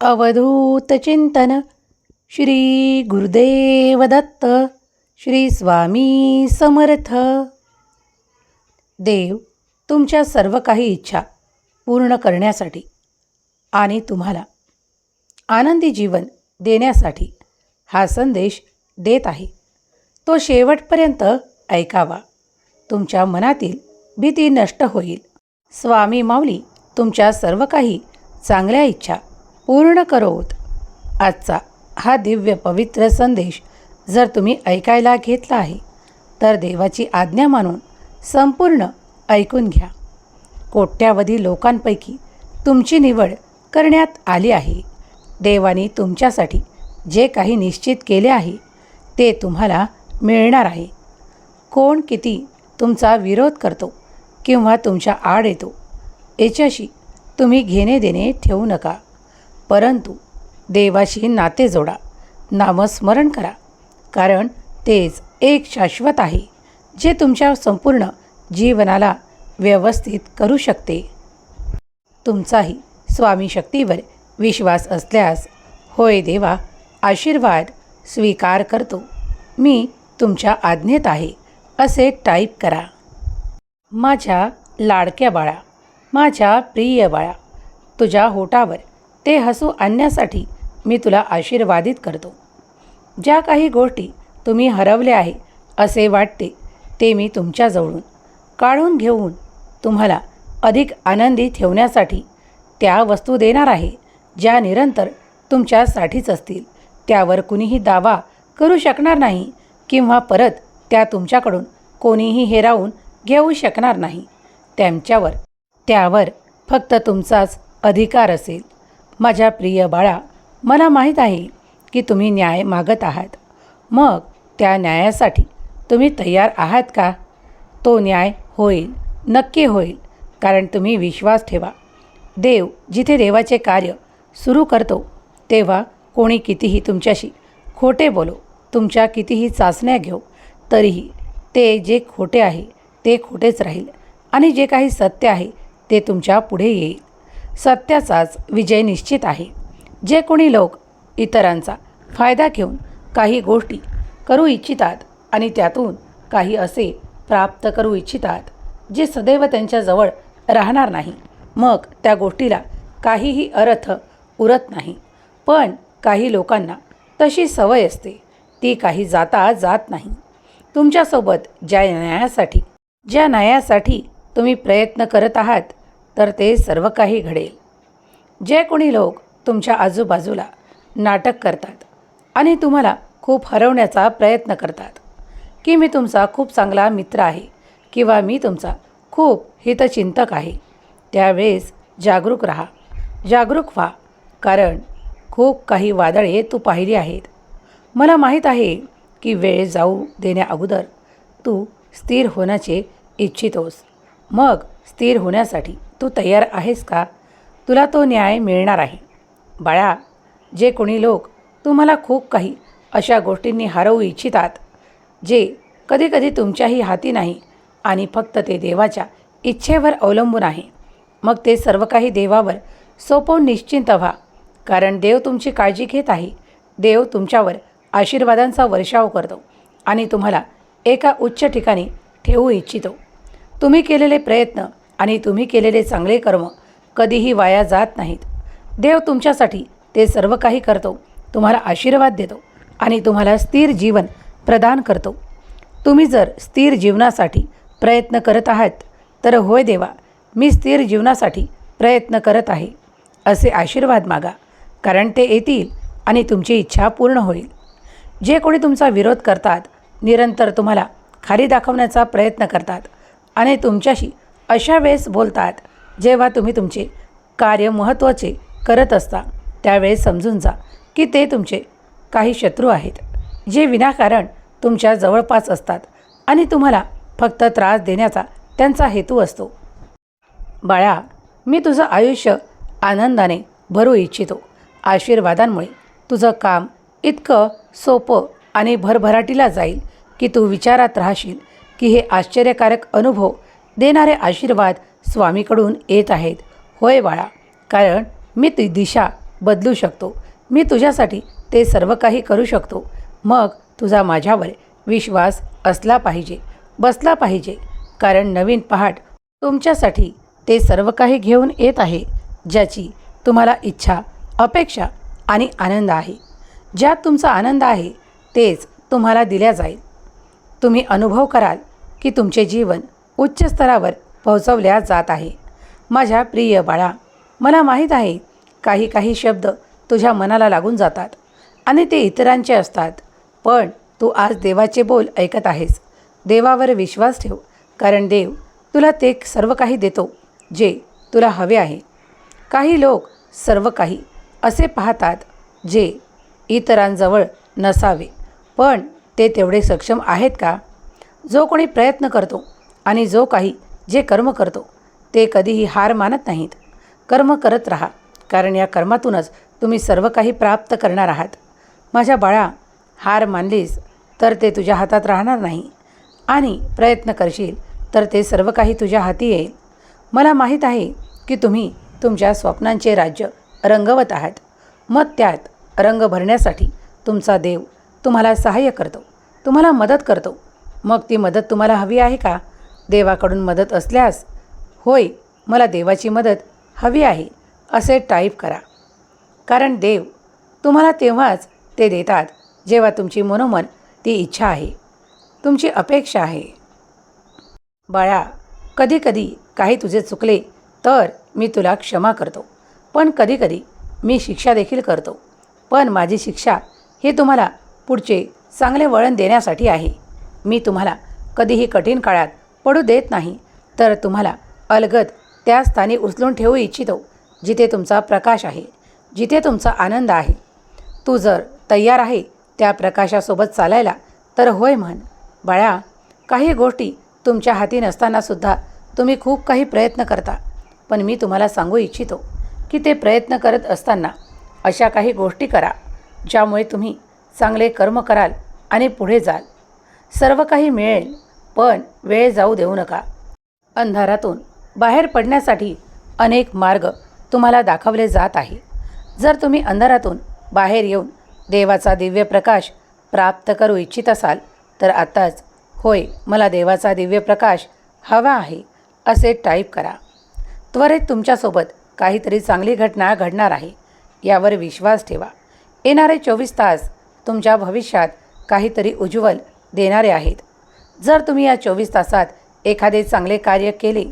अवधूत चिंतन। श्री गुरुदेव दत्त। श्री स्वामी समर्थ। देव तुमच्या सर्व काही इच्छा पूर्ण करण्यासाठी आणि तुम्हाला आनंदी जीवन देण्यासाठी हा संदेश देत आहे. तो शेवटपर्यंत ऐकावा. तुमच्या मनातील भीती नष्ट होईल. स्वामी माऊली तुमच्या सर्व काही चांगल्या इच्छा पूर्ण करोत. आजचा हा दिव्य पवित्र संदेश जर तुम्ही ऐकायला घेतला आहे तर देवाची आज्ञा मानून संपूर्ण ऐकून घ्या. कोट्यावधी लोकांपैकी तुमची निवड करण्यात आली आहे. देवाने तुमच्यासाठी जे काही निश्चित केले आहे ते तुम्हाला मिळणार आहे. कोण किती तुमचा विरोध करतो किंवा तुमच्या आड येतो याच्याशी तुम्ही घेणे देणे ठेवू नका. परंतु देवाशी नाते जोडा नामस्मरण करा कारण तेच एक शाश्वत आहे जे तुमच्या संपूर्ण जीवनाला व्यवस्थित करू शकते. तुमचाही स्वामी शक्तीवर विश्वास असल्यास होय देवा आशीर्वाद स्वीकार करतो. मी तुमच्या आज्ञेत आहे असे टाईप करा. माझ्या लाडक्या बाळा माझ्या प्रिय बाळा तुझ्या होटावर ते हसू आणण्यासाठी मी तुला आशीर्वादित करतो. ज्या काही गोष्टी तुम्ही हरवले आहे असे वाटते ते मी तुमच्याजवळून काढून घेऊन तुम्हाला अधिक आनंदी ठेवण्यासाठी त्या वस्तू देणार आहे ज्या निरंतर तुमच्यासाठीच असतील. त्यावर कुणीही दावा करू शकणार नाही किंवा परत त्या तुमच्याकडून कोणीही हेरावून घेऊ शकणार नाही. त्यांच्यावर त्यावर फक्त तुमचाच अधिकार असेल. माझ्या प्रिय बाळा मला माहीत आहे की तुम्ही न्याय मागत आहात. मग त्या न्यायासाठी तुम्ही तयार आहात का? तो न्याय होईल नक्की होईल कारण तुम्ही विश्वास ठेवा. देव जिथे देवाचे कार्य सुरू करतो तेव्हा कोणी कितीही तुमच्याशी खोटे बोलो तुमच्या कितीही चाचण्या घेऊ तरीही ते जे खोटे आहे ते खोटेच राहील. आणि जे काही सत्य आहे ते तुमच्यापुढे येईल. सत्याचाच विजय निश्चित आहे. जे कोणी लोक इतरांचा फायदा घेऊन काही गोष्टी करू इच्छितात आणि त्यातून काही असे प्राप्त करू इच्छितात जे सदैव त्यांच्याजवळ राहणार नाही मग त्या गोष्टीला काहीही अर्थ उरत नाही. पण काही लोकांना तशी सवय असते. ती काही जाता जात नाही. तुमच्यासोबत ज्या न्यायासाठी ज्या न्यायासाठी तुम्ही प्रयत्न करत आहात तर ते सर्व काही घडेल. जे कोणी लोक तुमच्या आजूबाजूला नाटक करतात आणि तुम्हाला खूप हरवण्याचा प्रयत्न करतात की मी तुमचा खूप चांगला मित्र आहे किंवा मी तुमचा खूप हितचिंतक आहे त्यावेळेस जागरूक राहा. जागरूक व्हा कारण खूप काही वादळे तू पाहिली आहेत. मला माहीत आहे की वेळ जाऊ देण्या अगोदर तू स्थिर होण्याचे इच्छितोस. मग स्थिर होण्यासाठी तू तयार आहेस का? तुला तो न्याय मिळणार आहे. बाळा जे कोणी लोक तुम्हाला खूप काही अशा गोष्टींनी हरवू इच्छितात जे कधीकधी तुमच्याही हाती नाही आणि फक्त ते देवाच्या इच्छेवर अवलंबून आहे मग ते सर्व काही देवावर सोपवून निश्चिंत व्हा. कारण देव तुमची काळजी घेत आहे. देव तुमच्यावर आशीर्वादांचा वर्षाव करतो आणि तुम्हाला एका उच्च ठिकाणी ठेवू इच्छितो. तुम्ही केलेले प्रयत्न आणि तुम्ही केलेले चांगले कर्म कधीही वाया जात नाहीत. देव तुमच्यासाठी ते सर्व काही करतो तुम्हाला आशीर्वाद देतो आणि तुम्हाला स्थिर जीवन प्रदान करतो. तुम्ही जर स्थिर जीवनासाठी प्रयत्न करत आहात तर होय देवा मी स्थिर जीवनासाठी प्रयत्न करत आहे. असे आशीर्वाद मागा कारण ते येतील आणि तुमची इच्छा पूर्ण होईल. जे कोणी तुमचा विरोध करतात निरंतर तुम्हाला खाली दाखवण्याचा प्रयत्न करतात आणि तुमच्याशी अशा वेळेस बोलतात जेव्हा तुम्ही तुमचे कार्य महत्त्वाचे करत असता त्यावेळेस समजून जा की ते तुमचे काही शत्रू आहेत जे विनाकारण तुमच्या जवळपास असतात आणि तुम्हाला फक्त त्रास देण्याचा त्यांचा हेतू असतो. बाळा मी तुझं आयुष्य आनंदाने भरू इच्छितो. आशीर्वादांमुळे तुझं काम इतकं सोपं आणि भरभराटीला जाईल की तू विचारात राहशील की हे आश्चर्यकारक अनुभव देणारे आशीर्वाद स्वामीकडून येत आहेत. होय बाळा कारण मी ती दिशा बदलू शकतो. मी तुझ्यासाठी ते सर्व काही करू शकतो. मग तुझा माझ्यावर विश्वास असला पाहिजे बसला पाहिजे. कारण नवीन पहाट तुमच्यासाठी ते सर्व काही घेऊन येत आहे ज्याची तुम्हाला इच्छा अपेक्षा आणि आनंद आहे. ज्यात तुमचा आनंद आहे तेच तुम्हाला दिल्या जाईल. तुम्ही अनुभव कराल की तुमचे जीवन उच्च स्तरावर पोहोचवल्या जात आहे. माझ्या प्रिय बाळा मला माहीत आहे काही काही शब्द तुझ्या मनाला लागून जातात आणि ते इतरांचे असतात. पण तू आज देवाचे बोल ऐकत आहेस. देवावर विश्वास ठेव कारण देव तुला ते सर्व काही देतो जे तुला हवे आहे. काही लोक सर्व काही असे पाहतात जे इतरांजवळ नसावे. पण ते तेवढे सक्षम आहेत का? जो कोणी प्रयत्न करतो आणि जो काही जे कर्म करतो ते कधीही हार मानत नाहीत. कर्म करत राहा कारण या कर्मातूनच तुम्ही सर्व काही प्राप्त करणार आहात. माझ्या बाळा हार मानलीस तर ते तुझ्या हातात राहणार नाही. आणि प्रयत्न करशील तर ते सर्व काही तुझ्या हाती येईल. मला माहीत आहे की तुम्ही तुमच्या स्वप्नांचे राज्य रंगवत आहात. मग त्यात रंग भरण्यासाठी तुमचा देव तुम्हाला सहाय्य करतो. तुम्हाला मदत करतो. मग ती मदत तुम्हाला हवी आहे का? देवाकडून मदत असल्यास होय मला देवाची मदत हवी आहे असे टाईप करा. कारण देव तुम्हाला तेव्हाच ते देतात जेव्हा तुमची मनोमन ती इच्छा आहे तुमची अपेक्षा आहे. बाळा कधीकधी काही तुझे चुकले तर मी तुला क्षमा करतो पण कधीकधी मी शिक्षा देखील करतो पण माझी शिक्षा हे तुम्हाला पुढचे चांगले वळण देण्यासाठी आहे. मी तुम्हाला कधीही कठीण काळात पडू देत नाही. तर तुम्हाला अलगद त्या स्थानी उचलून ठेवू इच्छितो जिथे तुमचा प्रकाश आहे जिथे तुमचा आनंद आहे. तू जर तयार आहे त्या प्रकाशासोबत चालायला तर होय म्हण. बाळा काही गोष्टी तुमच्या हाती नसतानासुद्धा तुम्ही खूप काही प्रयत्न करता पण मी तुम्हाला सांगू इच्छितो की ते प्रयत्न करत असताना अशा काही गोष्टी करा ज्यामुळे तुम्ही चांगले कर्म कराल आणि पुढे जाल. सर्व काही मिळेल. पण वेळ जाऊ देऊ नका. अंधारातून बाहेर पडण्यासाठी अनेक मार्ग तुम्हाला दाखवले जात आहे. जर तुम्ही अंधारातून बाहेर येऊन देवाचा दिव्य प्रकाश प्राप्त करू इच्छित असाल तर आत्ताच होय मला देवाचा दिव्य प्रकाश हवा आहे असे टाईप करा. त्वरित तुमच्यासोबत काहीतरी चांगली घटना घडणार आहे यावर विश्वास ठेवा. येणारे चोवीस तास तुमच्या भविष्यात काहीतरी उज्ज्वल देणारे आहेत. जर तुम्ही या चोवीस तासात एखादे चांगले कार्य केले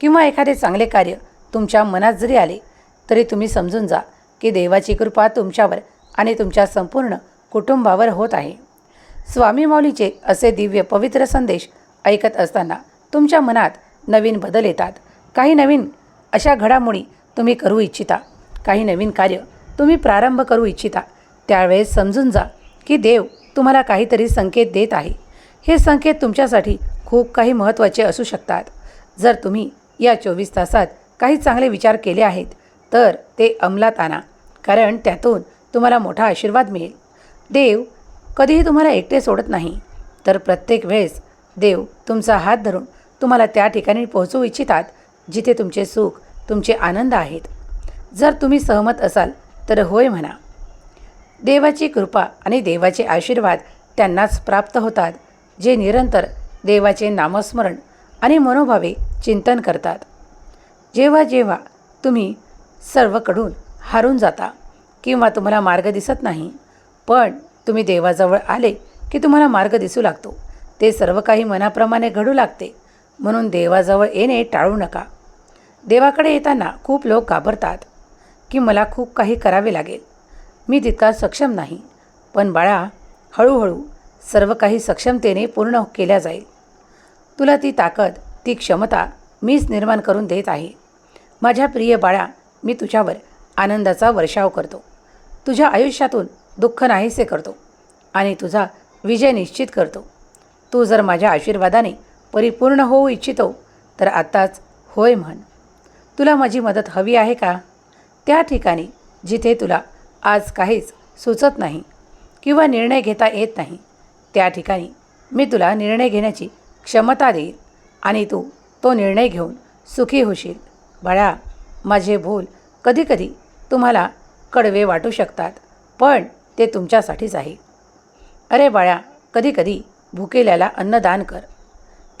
किंवा एखादे चांगले कार्य तुमच्या मनात जरी आले तरी तुम्ही समजून जा की देवाची कृपा तुमच्यावर आणि तुमच्या संपूर्ण कुटुंबावर होत आहे. स्वामी माऊलीचे असे दिव्य पवित्र संदेश ऐकत असताना तुमच्या मनात नवीन बदल येतात. काही नवीन अशा घडामोडी तुम्ही करू इच्छिता. काही नवीन कार्य तुम्ही प्रारंभ करू इच्छिता. त्यावेळेस समजून जा की देव तुम्हाला काहीतरी संकेत देत आहे. हे संकेत तुमच्यासाठी खूप काही महत्त्वाचे असू शकतात. जर तुम्ही या चोवीस तासात काही चांगले विचार केले आहेत तर ते अंमलात आणा कारण त्यातून तुम्हाला मोठा आशीर्वाद मिळेल. देव कधीही तुम्हाला एकटे सोडत नाही तर प्रत्येक वेळेस देव तुमचा हात धरून तुम्हाला त्या ठिकाणी पोहोचवू इच्छितात जिथे तुमचे सुख तुमचे आनंद आहेत. जर तुम्ही सहमत असाल तर होय म्हणा. देवाची कृपा आणि देवाचे आशीर्वाद त्यांनाच प्राप्त होतात. जे निरंतर देवाचे नामस्मरण आणि मनोभावे चिंतन करतात. जेव्हा जेव्हा तुम्ही सर्वकडून हारून जाता किंवा तुम्हाला मार्ग दिसत नाही पण तुम्ही देवाजवळ आले की तुम्हाला मार्ग दिसू लागतो. ते सर्व काही मनाप्रमाणे घडू लागते म्हणून देवाजवळ येणे टाळू नका. देवाकडे येताना खूप लोक घाबरतात की मला खूप काही करावे लागेल. मी तितका सक्षम नाही पण बाळा हळूहळू सर्व काही सक्षमतेने पूर्ण केल्या जाईल. तुला ती ताकद ती क्षमता मीच निर्माण करून देत आहे. माझ्या प्रिय बाळा मी तुझ्यावर आनंदाचा वर्षाव करतो. तुझ्या आयुष्यातून दुःख नाहीसे करतो आणि तुझा विजय निश्चित करतो. तू जर माझ्या आशीर्वादाने परिपूर्ण होऊ इच्छितो तर आत्ताच होय म्हण. तुला माझी मदत हवी आहे का? त्या ठिकाणी जिथे तुला आज काहीच सुचत नाही किंवा निर्णय घेता येत नाही त्या ठिकाणी मी तुला निर्णय घेण्याची क्षमता देईल आणि तू तो निर्णय घेऊन सुखी होशील. बाळा माझे भूल कधीकधी तुम्हाला कडवे वाटू शकतात पण ते तुमच्यासाठीच आहे. अरे बाळा कधीकधी भुकेल्याला अन्नदान कर.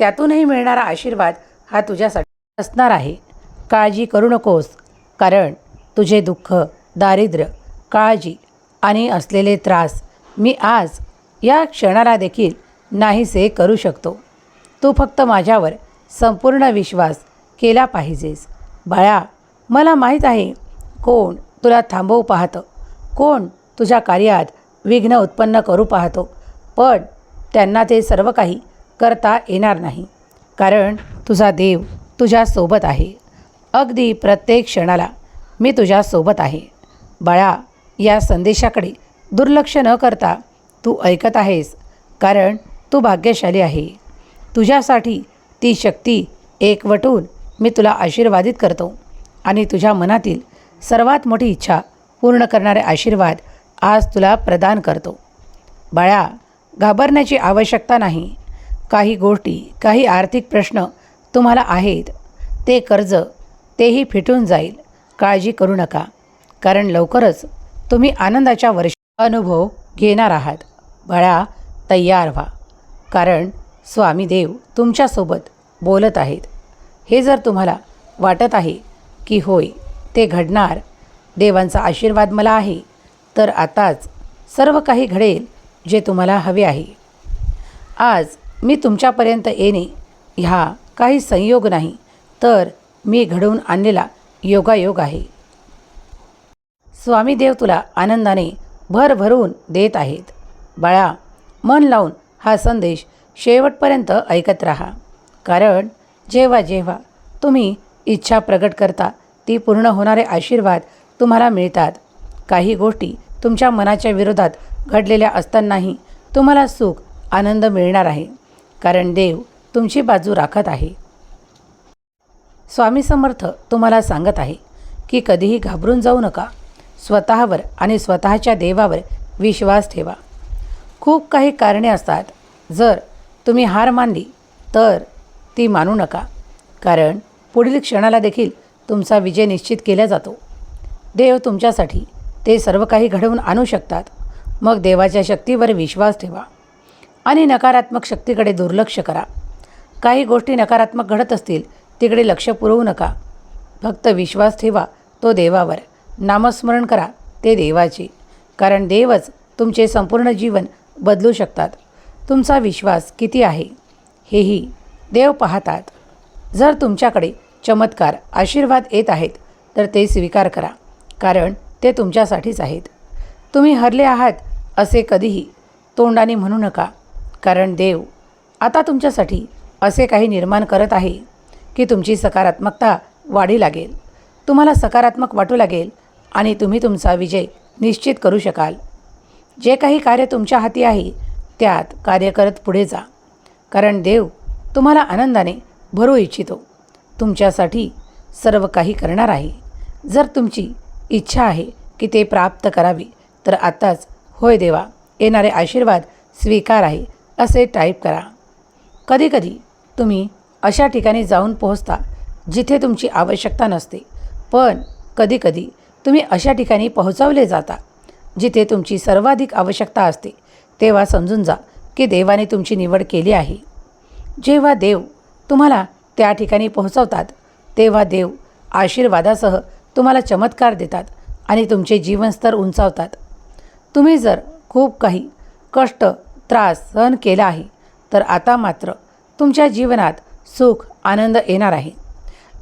त्यातूनही मिळणारा आशीर्वाद हा तुझ्यासाठी असणार आहे. काळजी करू नकोस कारण तुझे दुःख दारिद्र्य काळजी आणि असलेले त्रास मी आज या क्षणाला देखील नाहीसे करू शकतो. तू फक्त माझ्यावर संपूर्ण विश्वास केला पाहिजेस. बाळा मला माहीत आहे कोण तुला थांबवू पाहतं. कोण तुझ्या कार्यात विघ्न उत्पन्न करू पाहतो. पण त्यांना ते सर्व काही करता येणार नाही. कारण तुझा देव तुझ्यासोबत आहे. अगदी प्रत्येक क्षणाला मी तुझ्यासोबत आहे. बाळा या संदेशाकडे दुर्लक्ष न करता तू ऐकत आहेस कारण तू भाग्यशाली आहे. तुझ्यासाठी ती शक्ती एकवटून मी तुला आशीर्वादित करतो आणि तुझ्या मनातील सर्वात मोठी इच्छा पूर्ण करणारे आशीर्वाद आज तुला प्रदान करतो. बाळा घाबरण्याची आवश्यकता नाही. काही गोष्टी काही आर्थिक प्रश्न तुम्हाला आहेत. ते कर्ज तेही फिटून जाईल. काळजी करू नका कारण लवकरच तुम्ही आनंदाच्या वर्ष अनुभव घेणार आहात. बाळा तयार व्हा. कारण स्वामी देव तुमच्यासोबत बोलत आहेत. हे जर तुम्हाला वाटत आहे की होय ते घडणार देवांचा आशीर्वाद मला आहे तर आताच सर्व काही घडेल जे तुम्हाला हवे आहे. आज मी तुमच्यापर्यंत येणे ह्या काही संयोग नाही तर मी घडवून आणलेला योगायोग आहे. स्वामी देव तुला आनंदाने भरभरून देत आहेत. बाळा मन लावून हा संदेश शेवटपर्यंत ऐकत राहा. कारण जेव्हा जेव्हा तुम्ही इच्छा प्रगट करता ती पूर्ण होणारे आशीर्वाद तुम्हाला मिळतात. काही गोष्टी तुमच्या मनाच्या विरोधात घडलेल्या असतानाही तुम्हाला सुख आनंद मिळणार आहे. कारण देव तुमची बाजू राखत आहे. स्वामी समर्थ तुम्हाला सांगत आहे की कधीही घाबरून जाऊ नका. स्वतःवर आणि स्वतःच्या देवावर विश्वास ठेवा. खूप काही कारणे असतात. जर तुम्ही हार मानली तर ती मानू नका. कारण पुढील क्षणाला देखील तुमचा विजय निश्चित केला जातो. देव तुमच्यासाठी ते सर्व काही घडवून आणू शकतात. मग देवाच्या शक्तीवर विश्वास ठेवा आणि नकारात्मक शक्तीकडे दुर्लक्ष करा. काही गोष्टी नकारात्मक घडत असतील तिकडे लक्ष पुरवू नका. फक्त विश्वास ठेवा तो देवावर. नामस्मरण करा ते देवाचे. कारण देवच तुमचे संपूर्ण जीवन बदलू शकतात. तुमचा विश्वास किती आहे? हेही देव पाहतात. जर तुमच्याकडे चमत्कार आशीर्वाद येत आहेत तर ते स्वीकार करा कारण ते तुमच्यासाठीच आहेत. तुम्ही हरले आहात असे कधीही तोंडाने म्हणू नका कारण देव आता तुमच्यासाठी असे काही निर्माण करत आहे की तुमची सकारात्मकता वाढी लागेल. तुम्हाला सकारात्मक वाटू लागेल आणि तुम्ही तुमचा विजय निश्चित करू शकाल. जे काही कार्य तुमच्या हाती आहे त्यात कार्य करत पुढे जा. कारण देव तुम्हाला आनंदाने भरू इच्छितो. तुमच्यासाठी सर्व काही करणार आहे. जर तुमची इच्छा आहे की ते प्राप्त करावी तर आत्ताच होय देवा येणारे आशीर्वाद स्वीकार आहे असे टाईप करा. कधीकधी तुम्ही अशा ठिकाणी जाऊन पोहोचता जिथे तुमची आवश्यकता नसते. पण कधीकधी तुम्ही अशा ठिकाणी पोहोचवले जाता जिथे तुमची सर्वाधिक आवश्यकता असते तेव्हा समजून जा की देवाने तुमची निवड केली आहे. जेव्हा देव तुम्हाला त्या ठिकाणी पोहोचवतात तेव्हा देव आशीर्वादासह तुम्हाला चमत्कार देतात आणि तुमचे जीवनस्तर उंचावतात. तुम्ही जर खूप काही कष्ट त्रास सहन केला आहे तर आता मात्र तुमच्या जीवनात सुख आनंद येणार आहे.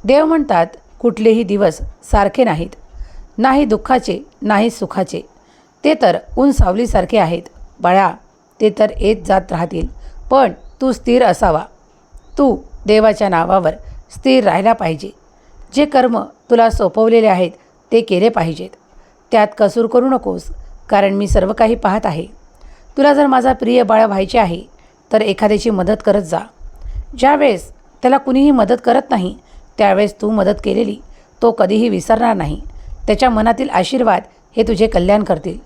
देव म्हणतात कुठलेही दिवस सारखे नाहीत. नाही दुःखाचे नाही सुखाचे. ते तर ऊन सावलीसारखे आहेत. बाळा ते तर येत जात राहतील. पण तू स्थिर असावा. तू देवाच्या नावावर स्थिर राहायला पाहिजे. जे कर्म तुला सोपवलेले आहेत ते केले पाहिजेत. त्यात कसूर करू नकोस कारण मी सर्व काही पाहत आहे. तुला जर माझा प्रिय बाळ व्हायचे आहे तर एखाद्याची मदत करत जा. ज्यावेळेस त्याला कुणीही मदत करत नाही त्यावेळेस तू मदत केलेली तो कधीही विसरणार नाही. त्याच्या मनातील आशीर्वाद हे तुझे कल्याण करतील.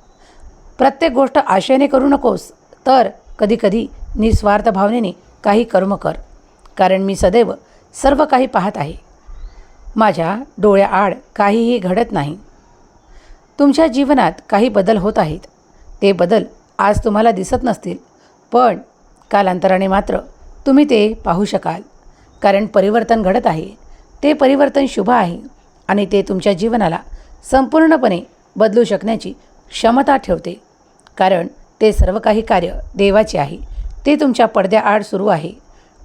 प्रत्येक गोष्ट आशेने करू नकोस तर कधीकधी निस्वार्थ भावनेने काही कर्म कर कारण मी सदैव सर्व काही पाहत आहे. माझ्या डोळ्याआड काहीही घडत नाही. तुमच्या जीवनात काही बदल होत आहेत. ते बदल आज तुम्हाला दिसत नसतील पण कालांतराने मात्र तुम्ही ते पाहू शकाल. कारण परिवर्तन घडत आहे. ते परिवर्तन शुभ आहे आणि ते तुमच्या जीवनाला संपूर्णपणे बदलू शकण्याची क्षमता ठेवते. कारण ते सर्व काही कार्य देवाचे आहे. ते तुमच्या पडद्याआड सुरू आहे.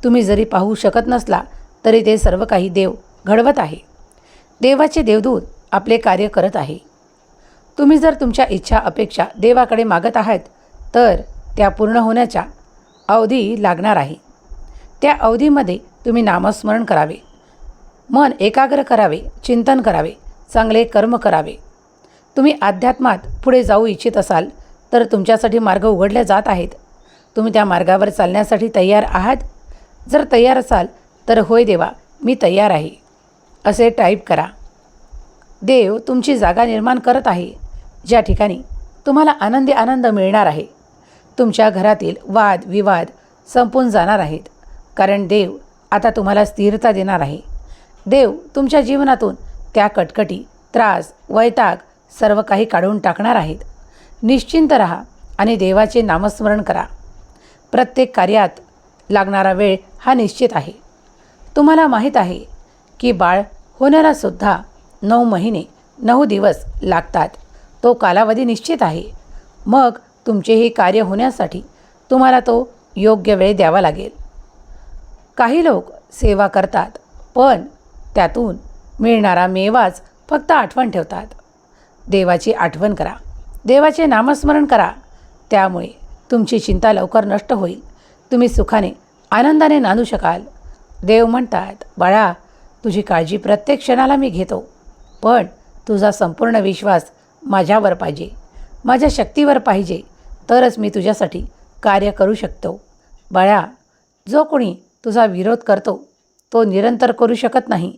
तुम्ही जरी पाहू शकत नसला तरी ते सर्व काही देव घडवत आहे. देवाचे देवदूत आपले कार्य करत आहे. तुम्ही जर तुमच्या इच्छा अपेक्षा देवाकडे मागत आहात तर त्या पूर्ण होण्याच्या अवधी लागणार आहे. त्या अवधीमध्ये तुम्ही नामस्मरण करावे. मन एकाग्र करावे चिंतन करावे चांगले कर्म करावे. तुम्ही अध्यात्मात पुढे जाऊ इच्छित असाल तर तुमच्यासाठी मार्ग उघडले जात आहेत. तुम्ही त्या मार्गावर चालण्यासाठी तयार आहात? जर तयार असाल तर होय देवा मी तयार आहे. असे टाईप करा. देव तुमची जागा निर्माण करत आहे. ज्या ठिकाणी तुम्हाला आनंदी आनंद मिळणार आहे. तुमच्या घरातील वाद विवाद संपून जाणार आहेत. कारण देव आता तुम्हाला स्थिरता देणार आहे. देव तुमच्या जीवनातून त्या कटकटी त्रास वैताग सर्व काही काढून टाकणार आहेत. निश्चिंत रहा आणि देवाचे नामस्मरण करा. प्रत्येक कार्यात लागणारा वेळ हा निश्चित आहे. तुम्हाला माहीत आहे की बाळ होणारासुद्धा नऊ महिने नऊ दिवस लागतात. तो कालावधी निश्चित आहे. मग तुमचे हे कार्य होण्यासाठी तुम्हाला तो योग्य वेळ द्यावा लागेल. काही लोक सेवा करतात पण त्यातून मिळणारा मेवाच फक्त आठवण ठेवतात. देवाची आठवण करा. देवाचे नामस्मरण करा. त्यामुळे तुमची चिंता लवकर नष्ट होईल. तुम्ही सुखाने आनंदाने नांदू शकाल. देव म्हणतात बाळा तुझी काळजी प्रत्येक क्षणाला मी घेतो. पण तुझा संपूर्ण विश्वास माझ्यावर पाहिजे. माझ्या शक्तीवर पाहिजे. तरच मी तुझ्यासाठी कार्य करू शकतो. बाळा जो कोणी तुझा विरोध करतो तो निरंतर करू शकत नाही.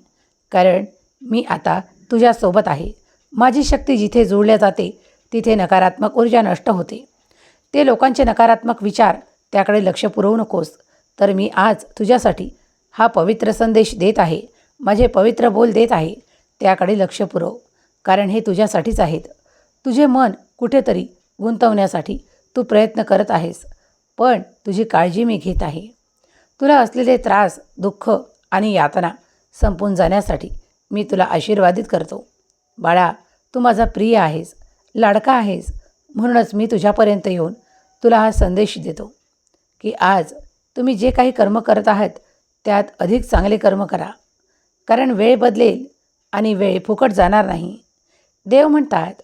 कारण मी आता तुझ्यासोबत आहे. माझी शक्ती जिथे जुळल्या जाते तिथे नकारात्मक ऊर्जा नष्ट होते. ते लोकांचे नकारात्मक विचार त्याकडे लक्ष पुरवू नकोस तर मी आज तुझ्यासाठी हा पवित्र संदेश देत आहे माझे पवित्र बोल देत आहे त्याकडे लक्ष पुरव कारण हे तुझ्यासाठीच आहेत. तुझे मन कुठेतरी गुंतवण्यासाठी तू प्रयत्न करत आहेस पण तुझी काळजी मी घेत आहे. तुला असलेले त्रास दुःख आणि यातना संपून जाण्यासाठी मी तुला आशीर्वादित करतो. बाळा तू माझा प्रिय आहेस. लाडका आहेस म्हणूनच मी तुझ्यापर्यंत येऊन तुला हा संदेश देतो की आज तुम्ही जे काही कर्म करत आहात त्यात अधिक चांगले कर्म करा. कारण वेळ बदलेल आणि वेळ फुकट जाणार नाही. देव म्हणतात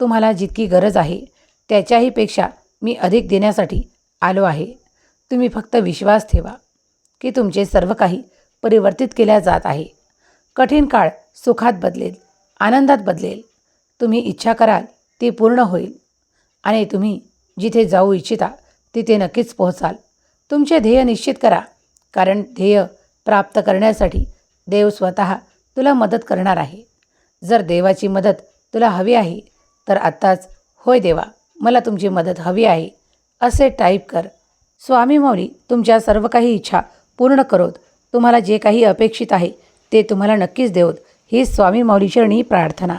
तुम्हाला जितकी गरज आहे त्याच्याहीपेक्षा मी अधिक देण्यासाठी आलो आहे. तुम्ही फक्त विश्वास ठेवा की तुमचे सर्व काही परिवर्तित केल्या जात आहे. कठीण काळ सुखात बदलेल आनंदात बदलेल. तुम्ही इच्छा कराल ती पूर्ण होईल. आणि तुम्ही जिथे जाऊ इच्छिता तिथे नक्कीच पोहोचाल. तुमचे ध्येय निश्चित करा कारण ध्येय प्राप्त करण्यासाठी देव स्वतः तुला मदत करणार आहे. जर देवाची मदत तुला हवी आहे तर आत्ताच होय देवा मला तुमची मदत हवी आहे असे टाईप कर. स्वामी मौली तुमच्या सर्व काही इच्छा पूर्ण करोत. तुम्हाला जे काही अपेक्षित आहे ते तुम्हाला नक्कीच देवत. ही स्वामी माऊलीचरणी प्रार्थना.